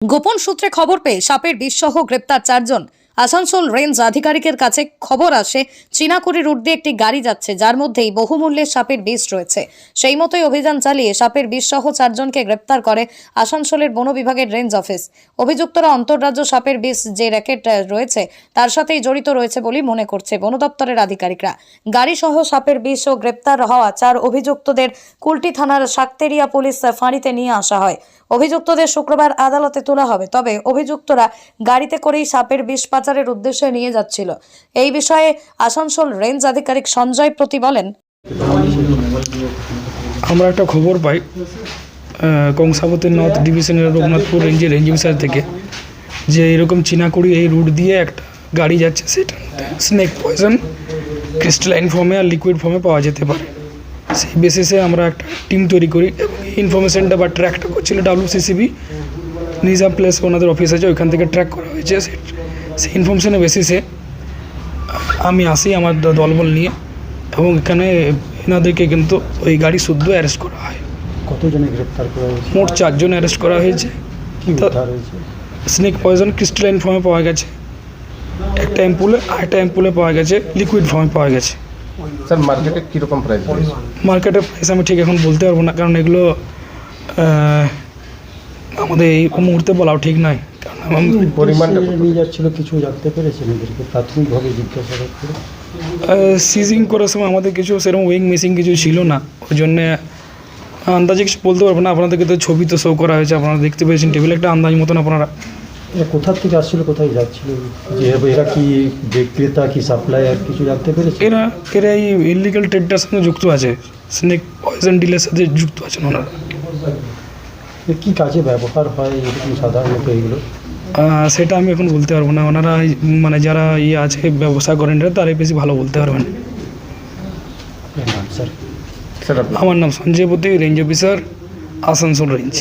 গোপন সূত্রে খবর পেয়ে সাপের বিষসহ গ্রেপ্তার চারজন। আসানসোল রেঞ্জ আধিকারিকের কাছে খবর আসে চীনাকুড়ি রুট দিয়ে একটি গাড়ি যাচ্ছে, যার মধ্যেই বহুমূল্যের সাপের বিষ রয়েছে। সেই মতোই অভিযান চালিয়ে সাপের বিষসহ চারজনকে গ্রেপ্তার করে আসানসোলের বন বিভাগের রেঞ্জ অফিস। অভিযুক্তরা অন্তর্রাজ্য সাপের বিষ যে র্যাকেট রয়েছে, তার সাথেই জড়িত রয়েছে বলে মনে করছে বন দপ্তরের আধিকারিকরা। গাড়িসহ সাপের বিষ ও গ্রেপ্তার হওয়া চার অভিযুক্তদের কুলটি থানার শাকতেরিয়া পুলিশ ফাঁড়িতে নিয়ে আসা হয়। অভিযুক্তদের শুক্রবার আদালতে তোলা হবে, তবে অভিযুক্তরা গাড়িতে করেই সাপের বিষ পাচারের উদ্দেশ্যে নিয়ে যাচ্ছিল। এই বিষয়ে আসানসোল রেঞ্জ আধিকারিক সঞ্জয় প্রতি বলেন আমরা একটা খবর পাই আহ, কংসাবতী নর্থ ডিভিশনের রঘুনাথপুর রেঞ্জের রেঞ্জ অফিসার থেকে যে এরকম চীনাকুড়ি এই রুট দিয়ে একটা গাড়ি যাচ্ছে সেটা স্নেক পয়জন ক্রিস্টালাইন ফর্মে আর লিকুইড ফর্মে পাওয়া যেতে পারে। সেই বেসিসে আমরা একটা টিম তৈরি করি এবং ইনফরমেশনটা বা ট্র্যাকটা করছিল ডাব্লিউসিসিবি নিজাম প্লেস ওনাদের অফিস আছে ওইখান থেকে ট্র্যাক করা হয়েছে। সেই- ইনফরমেশনের বেসিসে আমি আসি আমার দলবল নিয়ে এবং এখানে এনাদেরকে কিন্তু ওই গাড়ি শুদ্ধ অ্যারেস্ট করা হয়। কতজনে গ্রেপ্তার করা হয়েছে? মোট চারজন অ্যারেস্ট করা হয়েছে। স্নেক পয়জন ক্রিস্টালাইন ফর্মে পাওয়া গেছে। একটা অ্যাম্পুলে আর একটা অ্যাম্পুলে পাওয়া গেছে লিকুইড ফর্মে পাওয়া গেছে। স্যার মার্কেটে কীরকম প্রাইস মার্কেটের প্রাইস আমি ঠিক এখন বলতে পারব না কারণ এগুলো আমাদের এই মুহূর্তে বলাও ঠিক নয়। পরিমাণটা নিয়ে যাচ্ছিল কিছু জানতে পেরেছেন এদেরকে প্রাথমিকভাবে জিজ্ঞাসাবাদ করে সিজিং করার সময় আমাদের কিছু সেরকম ওয়িং মেশিন কিছু ছিল না। ওই জন্যে আন্দাজে কিছু বলতে পারব না। আপনাদেরকে তো ছবি তো শো করা হয়েছে আপনারা দেখতে পেয়েছেন টেবিলে একটা আন্দাজ মতন আপনারা। এরা কোথা থেকে আসছিল কোথায় যাচ্ছিল? যে এরা কি বিক্রেতা কি সাপ্লায়ার কিছু জানতে পেরেছে এরা এরা এই ইলিগাল ট্রেডটার সঙ্গে যুক্ত আছে। স্নেক পয়জন ডিলের সাথে যুক্ত আছেন ওনারা। কি কাজে ব্যবহার হয় এরকম সাধারণত এইগুলো সেটা আমি এখন বলতে পারব না। ওনারা মানে যারা ইয়ে আছে ব্যবসা করেন তারাই বেশি ভালো বলতে পারবেন। স্যার? স্যার আমার নাম সঞ্জয় পতি রেঞ্জ অফিসার আসানসোল রেঞ্জ